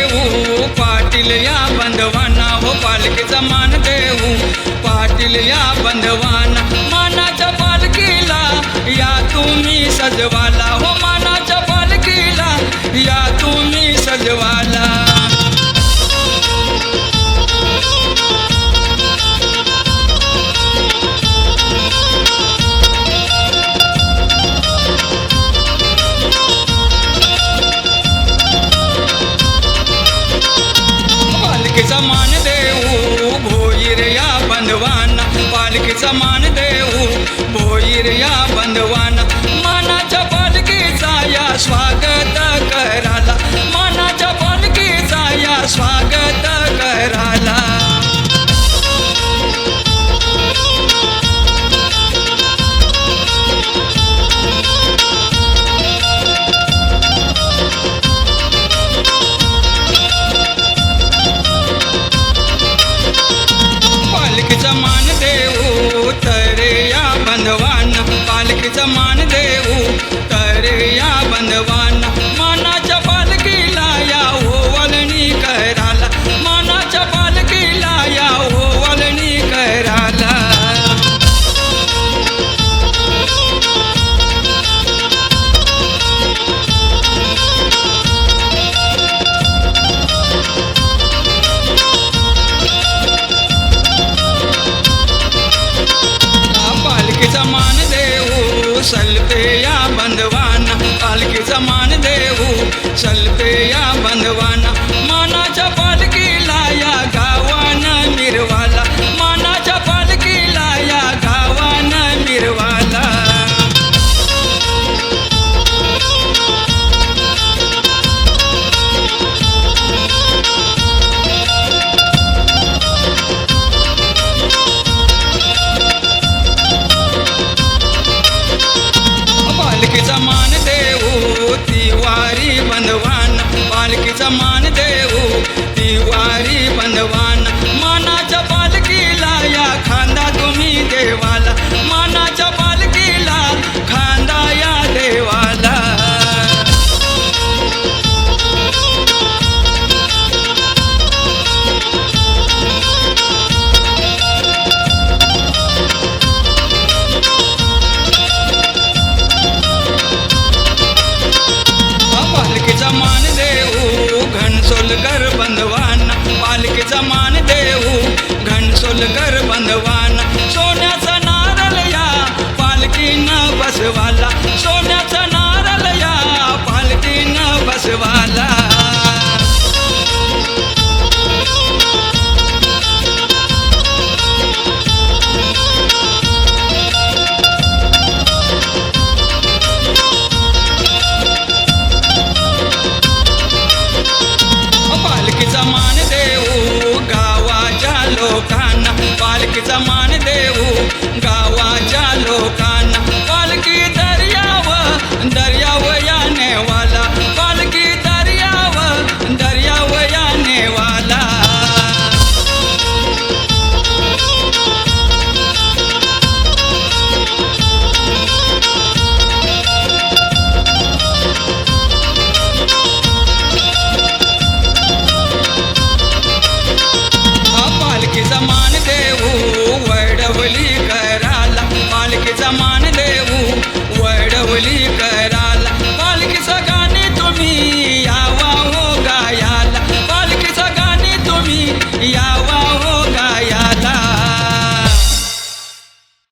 देऊ. पाटील या बंधवांना हो पालकीचा मान देऊ. पाटील या बंधवांना मानाच्या पालखीला या तुम्ही सजवा. मान देऊ पोईर या बंधवा पालखीचा मान देऊ तर या बंधवांना. चलते या बंधवाना पालखीचा समान देऊ। चलते या बंधवाना कर मान देऊ. хвилі.